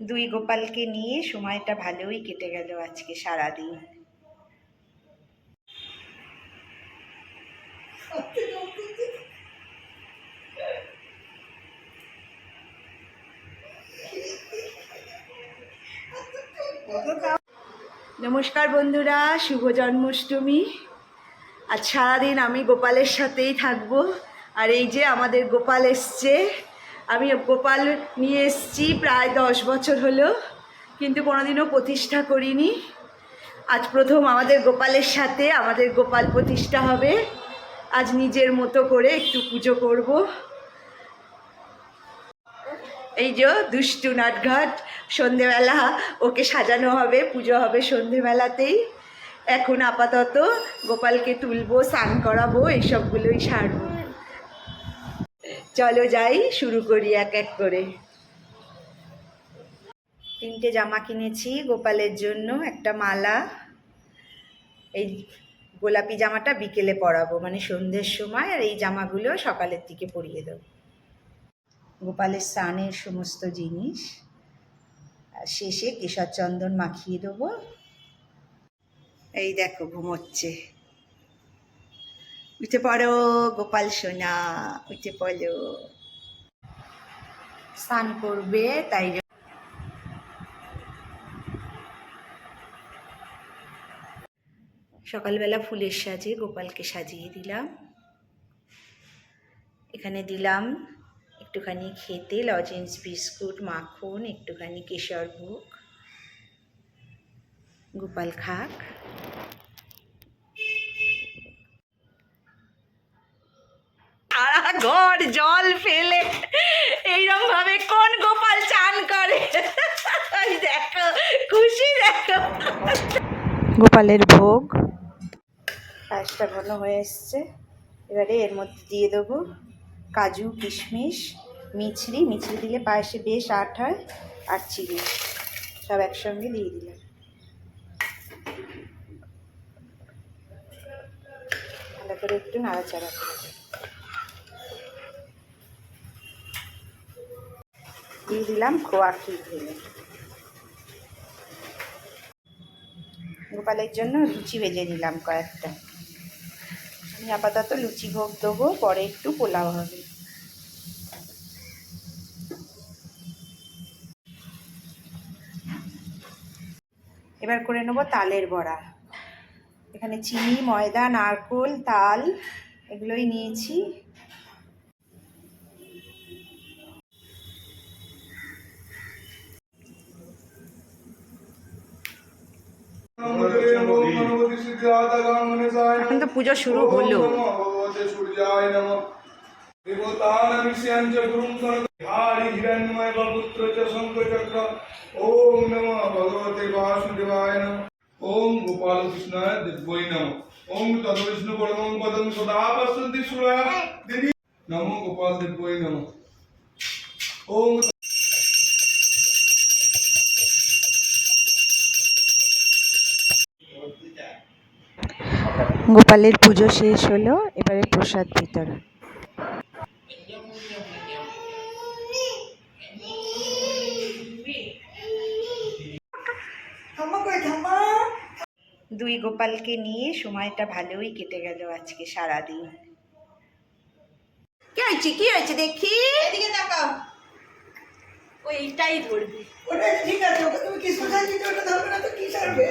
দুই গোপালকে নিয়ে সময়টা ভালোই কেটে গেল আজকে সারাদিন। নমস্কার বন্ধুরা, শুভ জন্মাষ্টমী। আজ সারাদিন আমি গোপালের সাথেই থাকব। আর এই যে আমাদের গোপাল এসছে আমি গোপাল নিয়ে এসছি প্রায় দশ বছর হলো, কিন্তু কোনোদিনও প্রতিষ্ঠা করিনি। আজ প্রথম আমাদের গোপালের সাথে আমাদের গোপাল প্রতিষ্ঠা হবে। আজ নিজের মতো করে একটু পুজো করব। এই যে দুষ্টু নাটঘাট, সন্ধেবেলা ওকে সাজানো হবে, পুজো হবে সন্ধেবেলাতেই। এখন আপাতত গোপালকে তুলবো, স্নান করাবো এইসবগুলোই সারবো। চলো যাই, শুরু করি এক এক করে। তিনটে জামা কিনেছি গোপালের জন্য, একটা মালা। এই গোলাপি জামাটা বিকেলে পরাবো মানে সন্ধ্যের সময়, আর এই জামাগুলো সকালের দিকে পরিয়ে দেবো। গোপালের স্নানের সমস্ত জিনিস, আর শেষে কেশর চন্দন মাখিয়ে দেবো। এই দেখো, ঘুমোচ্ছে। উঠে পড়ো গোপাল সোনা উঠে পড়ো স্নান করবে তাই সকালবেলা ফুলের সাজে গোপালকে সাজিয়ে দিলাম। এখানে দিলাম একটুখানি খেতে, লজেন্স বিস্কুট, মাখন, একটুখানি কেশর ভোগ গোপাল খাক সারা ঘর জল ফেলে এইরকম ভাবে কোন গোপাল চান করে? ওই দেখো খুশি দেখো। গোপালের ভোগ। পায়েসটা ঘন হয়ে এসছে। এবারে এর মধ্যে দিয়ে দেবো কাজু কিশমিশ মিছরি। মিছরি দিলে পায়েসে বেশ আট হয় আর চিনি। সব একসঙ্গে দিয়ে দিলাম। ভালো করে একটু নাড়াচাড়া করে দিয়ে দিলাম খোয়া ক্ষীর ঢেলে গোপালের জন্য লুচি ভেজে নিলাম কয়েকটা। আমি আপাতত লুচি ভোগ দেবো, পরে একটু পোলাও হবে। এবার করে নেব তালের বড়া। এখানে চিনি, ময়দা, নারকোল, তাল, এগুলোই নিয়েছি। এখন তো পুজো শুরু হলো। ওম নমঃ ভগবতে বাসুদেবায় নমঃ ওম গোপাল কৃষ্ণায় দিব্যৈ নমঃ ওম তদ্বিষ্ণু পরমং পদং সদা পশ্যন্তি গোপালের পুজো শেষ হলো এবারে প্রসাদ বিতরণ। দুই গোপালকে নিয়ে সময়টা ভালোই কেটে গেল আজকে সারাদিন। কি হয়েছে? কি হয়েছে দেখি? এদিকে তাকাও। ওইটাই ধরবি। ওটা ঠিক আছে ওকে তুমি কি সোজা ওটা ধরবে না তো কি করবে